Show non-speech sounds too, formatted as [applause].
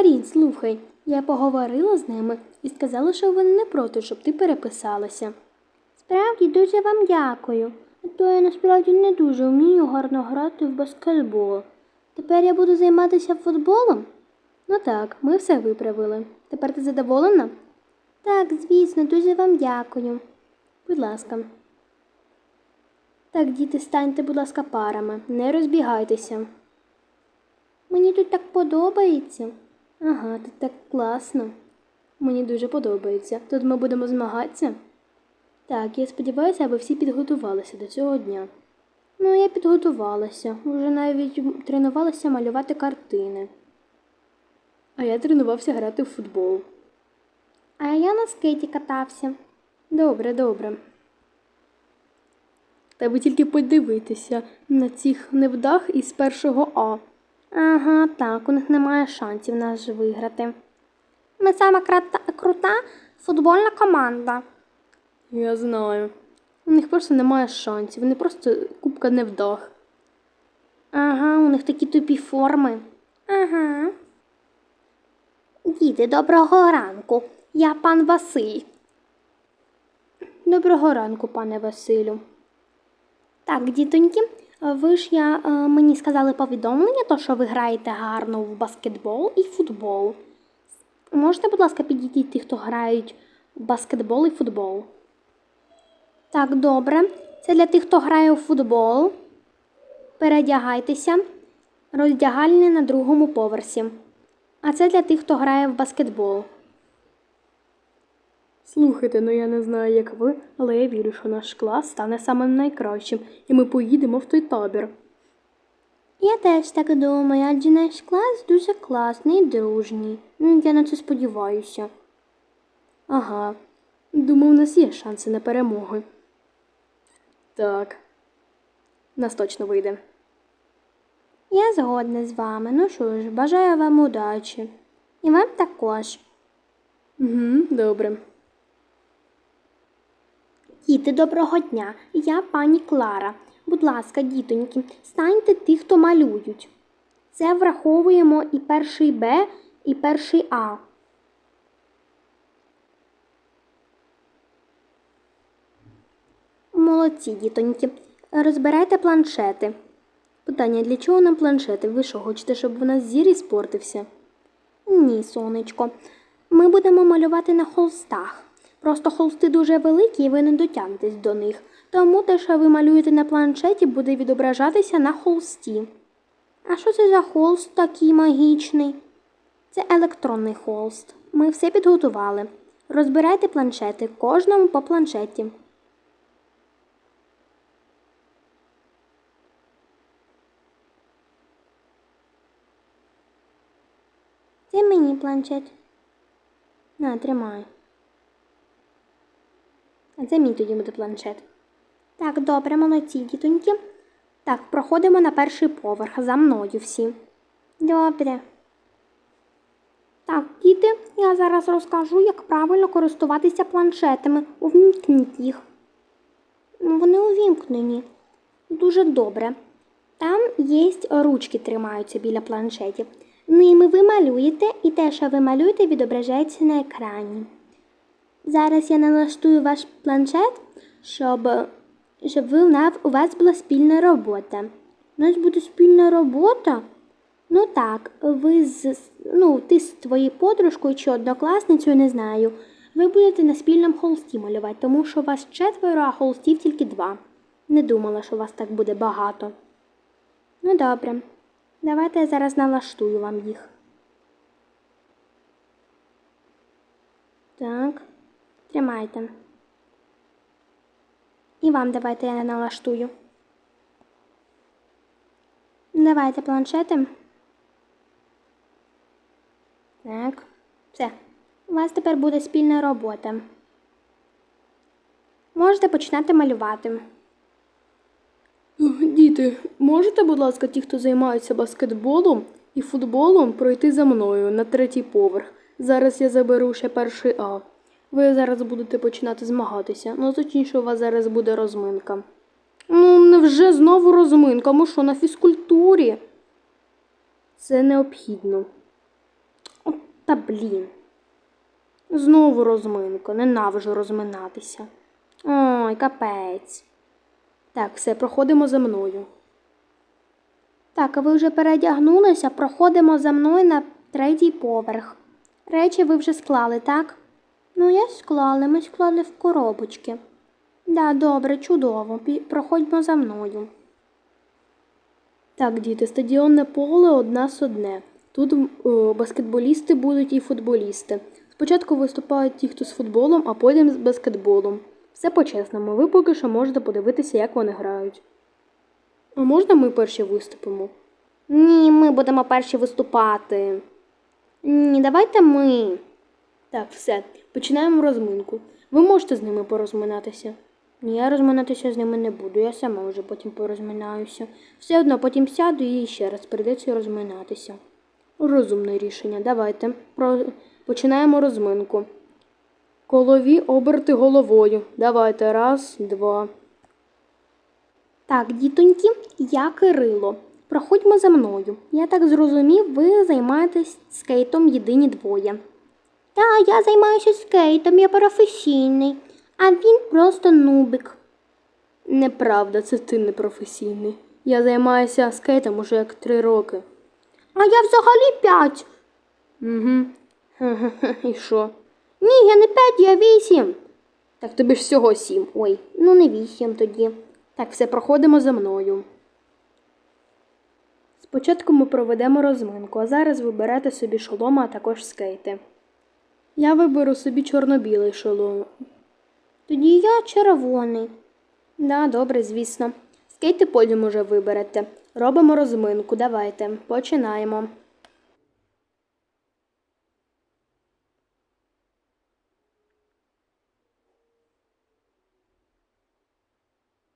Карін, слухай, я поговорила з ними і сказала, що вони не проти, щоб ти переписалася. Справді дуже вам дякую. А то я насправді не дуже вмію гарно грати в баскетбол. Тепер я буду займатися футболом? Ну так, ми все виправили. Тепер ти задоволена? Так, звісно, дуже вам дякую. Будь ласка. Так, діти, станьте, будь ласка, парами, не розбігайтеся. Мені тут так подобається. Ага, тут так класно. Мені дуже подобається. Тут ми будемо змагатися. Так, я сподіваюся, аби всі підготувалися до цього дня. Ну, я підготувалася, вже навіть тренувалася малювати картини. А я тренувався грати в футбол. А я на скейті катався. Добре, добре. Треба тільки подивитися на цих невдах із першого А. Ага, так, у них немає шансів нас виграти. Ми сама крата- крута футбольна команда. Я знаю. У них просто немає шансів, вони просто купка невдах. Ага, у них такі тупі форми. Ага. Діти, доброго ранку. Я пан Василь. Доброго ранку, пане Василю. Так, дітоньки, ви ж я, е, мені сказали повідомлення, то що ви граєте гарно в баскетбол і футбол. Можете, будь ласка, підійти ті, хто грають в баскетбол і футбол? Так, добре. Це для тих, хто грає у футбол. Передягайтеся. Роздягальня на другому поверсі. А це для тих, хто грає в баскетбол. Слухайте, ну я не знаю, як ви, але я вірю, що наш клас стане самим найкращим, і ми поїдемо в той табір. Я теж так думаю, адже наш клас дуже класний і дружній. Ну, Я на це сподіваюся. Ага. Думаю, у нас є шанси на перемогу. Так. Нас точно вийде. Я згодна з вами. Ну що ж, бажаю вам удачі. І вам також. Угу, добре. Діти, доброго дня. Я пані Клара. Будь ласка, дітоньки, станьте ті, хто малюють. Це враховуємо і перший Б, і перший А. Молодці, дітоньки. Розбирайте планшети. Питання, для чого нам планшети? Ви що, хочете, щоб у нас зір іспортився? Ні, сонечко. Ми будемо малювати на холстах. Просто холсти дуже великі і ви не дотягнетесь до них. Тому те, що ви малюєте на планшеті, буде відображатися на холсті. А що це за холст такий магічний? Це електронний холст. Ми все підготували. Розбирайте планшети, кожному по планшеті. Це мені планшет. На, тримай. Це мій тоді буде планшет. Так, добре, молодці, дітоньки. Так, проходимо на перший поверх за мною всі. Добре. Так, діти, я зараз розкажу, як правильно користуватися планшетами. Увімкніть їх. Ну, Вони увімкнені. Дуже добре. Там є ручки тримаються біля планшетів. Ними ви малюєте, і те, що ви малюєте, відображається на екрані. Зараз я налаштую ваш планшет, щоб, щоб у вас була спільна робота. У нас буде спільна робота? Ну так, ви з ну, ти з твоєю подружкою чи однокласницею, не знаю. Ви будете на спільному холсті малювати, тому що у вас четверо, а холстів тільки два. Не думала, що у вас так буде багато. Ну добре. Давайте я зараз налаштую вам їх. Так, тримайте. І вам давайте я налаштую. Давайте планшети. Так, все. У вас тепер буде спільна робота. Можете починати малювати. Діти, можете, будь ласка, ті, хто займаються баскетболом і футболом, пройти за мною на третій поверх. Зараз я заберу ще перший А. Ви зараз будете починати змагатися. Ну, точніше, у вас зараз буде розминка. Ну, невже знову розминка? Ми що, на фізкультурі? Це необхідно. От Та блін. Знову розминка, ненавижу розминатися. Ой, капець. Так, все, проходимо за мною. Так, а ви вже передягнулися, проходимо за мною на третій поверх. Речі ви вже склали, так? Ну, я склала, ми склали в коробочки. Да, добре, чудово. Проходьмо за мною. Так, діти, стадіонне поле одна одне. Тут о, баскетболісти будуть і футболісти. Спочатку виступають ті, хто з футболом, а потім з баскетболом. Все по-чесному. Ви поки що можете подивитися, як вони грають. А можна ми перші виступимо? Ні, ми будемо перші виступати. Ні, давайте ми. Так, все, починаємо розминку. Ви можете з ними порозминатися? Ні, я розминатися з ними не буду, я сама вже потім порозминаюся. Все одно потім сяду і ще раз прийдеться розминатися. Розумне рішення. Давайте. Починаємо розминку. Колові оберти головою. Давайте. Раз, два. Так, дітоньки, я Кирило. Проходьмо за мною. Я так зрозумів, ви займаєтесь скейтом єдині двоє. Та, я займаюся скейтом, я професійний, а він просто нубик. Неправда, це ти не професійний. Я займаюся скейтом уже як три роки. А я взагалі п'ять. Угу. [laughs] І що? Ні, я не п'ять, я вісім. Так тобі ж всього сім. Ой, ну не вісім тоді. Так, все проходимо за мною. Спочатку ми проведемо розминку, а зараз ви берете собі шолома, а також скейти. Я виберу собі чорно-білий шолом. Тоді я червоний. Да, добре, звісно. Скейти потім уже виберете. Робимо розминку, давайте. Починаємо.